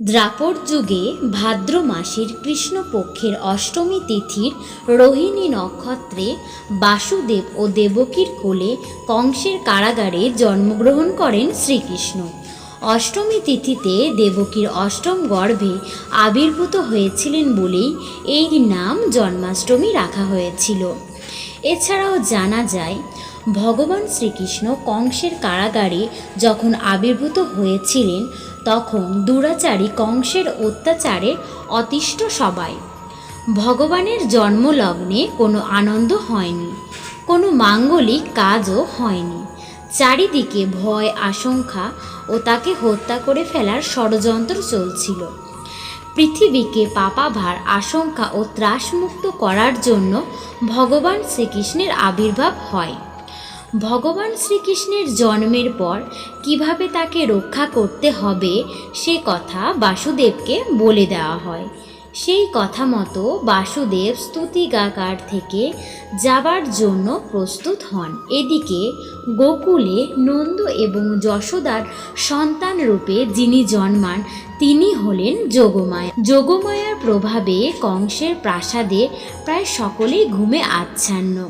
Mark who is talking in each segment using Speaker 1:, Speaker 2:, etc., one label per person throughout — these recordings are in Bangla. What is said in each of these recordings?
Speaker 1: দ্রাপর যুগে ভাদ্র মাসের কৃষ্ণপক্ষের অষ্টমী তিথির রোহিণী নক্ষত্রে বাসুদেব ও দেবকীর কোলে কংসের কারাগারে জন্মগ্রহণ করেন শ্রীকৃষ্ণ। অষ্টমী তিথিতে দেবকীর অষ্টম গর্ভে আবির্ভূত হয়েছিলেন বলেই এই নাম জন্মাষ্টমী রাখা হয়েছিল। এছাড়াও জানা যায়, ভগবান শ্রীকৃষ্ণ কংসের কারাগারে যখন আবির্ভূত হয়েছিলেন তখন দুরাচারী কংসের অত্যাচারে অতিষ্ঠ সবাই। ভগবানের জন্মলগ্নে কোনো আনন্দ হয়নি, কোনো মাঙ্গলিক কাজও হয়নি। চারিদিকে ভয়, আশঙ্কা ও তাকে হত্যা করে ফেলার ষড়যন্ত্র চলছিল। পৃথিবীকে পাপাভার, আশঙ্কা ও ত্রাসমুক্ত করার জন্য ভগবান শ্রীকৃষ্ণের আবির্ভাব হয়। ভগবান শ্রীকৃষ্ণের জন্মের পর কীভাবে তাকে রক্ষা করতে হবে সে কথা বাসুদেবকে বলে দেওয়া হয়। সেই কথা মতো বাসুদেব স্তুতিগাকার থেকে যাবার জন্য প্রস্তুত হন। এদিকে গোকুলে নন্দ এবং যশোদার সন্তান রূপে যিনি জন্মান, তিনি হলেন যোগমায়া। যোগমায়ার প্রভাবে কংসের প্রাসাদে প্রায় সকলেই ঘুমে আচ্ছন্ন।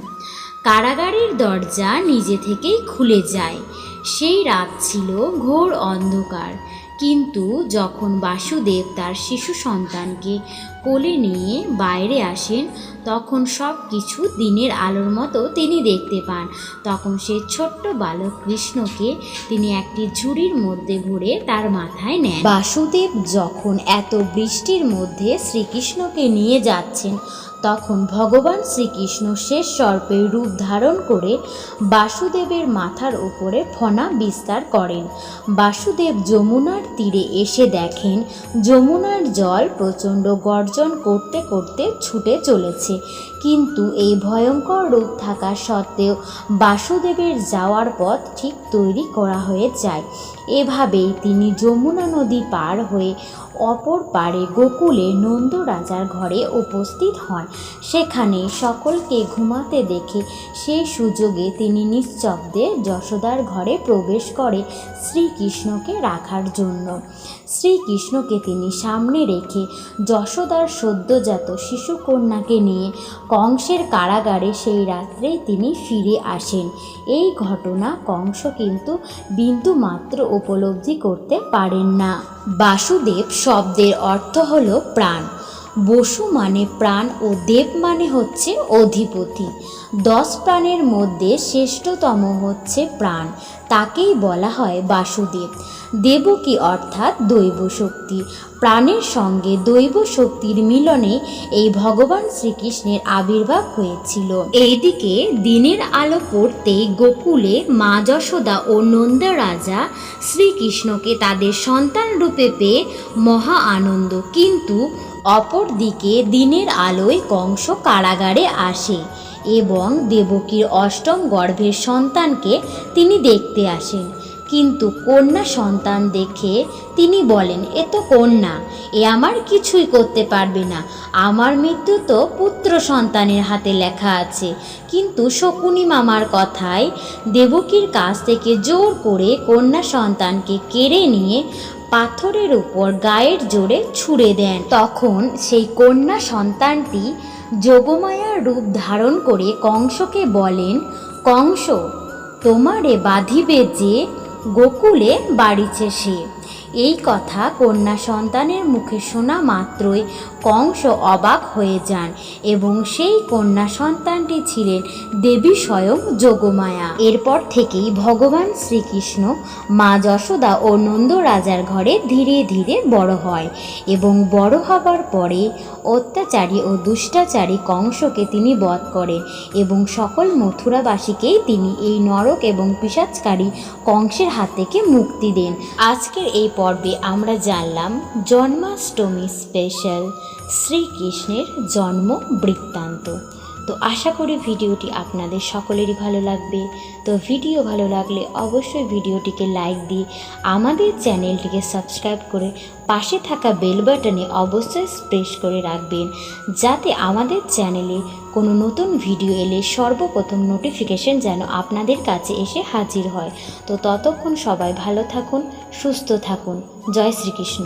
Speaker 1: কারাগারের দরজা নিজে থেকেই খুলে যায়। সেই রাত ছিল ঘোর অন্ধকার। কিন্তু যখন বাসুদেব তার শিশু সন্তানকে কোলে নিয়ে বাইরে আসেন, তখন সব কিছু দিনের আলোর মতো তিনি দেখতে পান। তখন সে ছোট্ট বালক কৃষ্ণকে তিনি একটি ঝুড়ির মধ্যে ভরে তার মাথায় নেন। বাসুদেব যখন এত বৃষ্টির মধ্যে শ্রীকৃষ্ণকে নিয়ে যাচ্ছেন তখন ভগবান শ্রীকৃষ্ণ শেষ সর্পের রূপ ধারণ করে বাসুদেবের মাথার উপরে ফনা বিস্তার করেন। বাসুদেব যমুনার তীরে এসে দেখেন, যমুনার জল প্রচণ্ড গর্জন করতে করতে ছুটে চলেছে। কিন্তু এই ভয়ঙ্কর রূপ থাকা সত্ত্বেও বাসুদেবের যাওয়ার পথ ঠিক তৈরি করা হয়ে যায়। এভাবেই তিনি যমুনা নদী পার হয়ে অপর পারে গোকুলে নন্দ রাজার ঘরে উপস্থিত হন। সেখানে সকলকে ঘুমাতে দেখে সেই সুযোগে তিনি নিশ্চব্দে যশোদার ঘরে প্রবেশ করে শ্রীকৃষ্ণকে রাখার জন্য। শ্রীকৃষ্ণকে তিনি সামনে রেখে যশোদার সদ্যজাত শিশুকন্যাকে নিয়ে কংসের কারাগারে সেই রাত্রেই তিনি ফিরে আসেন। এই ঘটনা কংস কিন্তু বিন্দু মাত্র উপলব্ধি করতে পারেন না। বাসুদেব শব্দের অর্থ হল প্রাণ। বসু মানে প্রাণ ও দেব মানে হচ্ছে অধিপতি। দশ প্রাণের মধ্যে শ্রেষ্ঠতম হচ্ছে প্রাণ, তাকেই বলা হয় বাসুদেব। দেবকী অর্থাৎ দৈব শক্তি। প্রাণের সঙ্গে দৈব শক্তির মিলনে এই ভগবান শ্রীকৃষ্ণের আবির্ভাব হয়েছিল। এইদিকে দিনের আলো পড়তেই গোকুলে মা যশোদা ও নন্দা রাজা শ্রীকৃষ্ণকে তাদের সন্তান রূপে পেয়ে মহা আনন্দ। কিন্তু অপরদিকে দিনের আলোয় কংস কারাগারে আসে এবং দেবকীর অষ্টম গর্ভের সন্তানকে তিনি দেখতে আসেন। কিন্তু কন্যা সন্তান দেখে তিনি বলেন, এ তো কন্যা, এ আমার কিছুই করতে পারবে না। আমার মৃত্যু তো পুত্র সন্তানের হাতে লেখা আছে। কিন্তু শকুনি মামার কথায় দেবকীর কাছ থেকে জোর করে কন্যা সন্তানকে কেড়ে নিয়ে পাথরের উপর গায়ের জোরে ছুঁড়ে দেন। তখন সেই কন্যা সন্তানটি যোগমায়ার রূপ ধারণ করে কংসকে বলেন, কংস, তোমারে বাঁধিবে যে গোকুলে বাড়িছে সে। এই কথা কন্যা সন্তানের মুখে শোনা মাত্রই কংস অবাক হয়ে যান এবং সেই কন্যা সন্তানটি ছিলেন দেবী স্বয়ং যোগমায়া। এরপর থেকেই ভগবান শ্রীকৃষ্ণ মা যশোদা ও নন্দ রাজার ঘরে ধীরে ধীরে বড় হয় এবং বড় হবার পরে অত্যাচারী ও দুষ্টাচারী কংসকে তিনি বধ করেন এবং সকল মথুরাবাসীকেই তিনি এই নরক এবং পিসাচকারী কংসের হাত থেকে মুক্তি দেন। আজকের এই পর্বে আমরা জানলাম জন্মাষ্টমী স্পেশাল শ্রীকৃষ্ণের জন্ম বৃত্তান্ত তো আশা করি ভিডিওটি আপনাদের সকলেরই ভালো লাগবে। তো ভিডিও ভালো লাগলে অবশ্যই ভিডিওটিকে লাইক দিয়ে আমাদের চ্যানেলটিকে সাবস্ক্রাইব করে পাশে থাকা বেল বাটনে অবশ্যই প্রেস করে রাখবেন, যাতে আমাদের চ্যানেলে কোনো নতুন ভিডিও এলে সর্বপ্রথম নোটিফিকেশন যেন আপনাদের কাছে এসে হাজির হয়। তো ততক্ষণ সবাই ভালো থাকুন, সুস্থ থাকুন। জয় শ্রীকৃষ্ণ।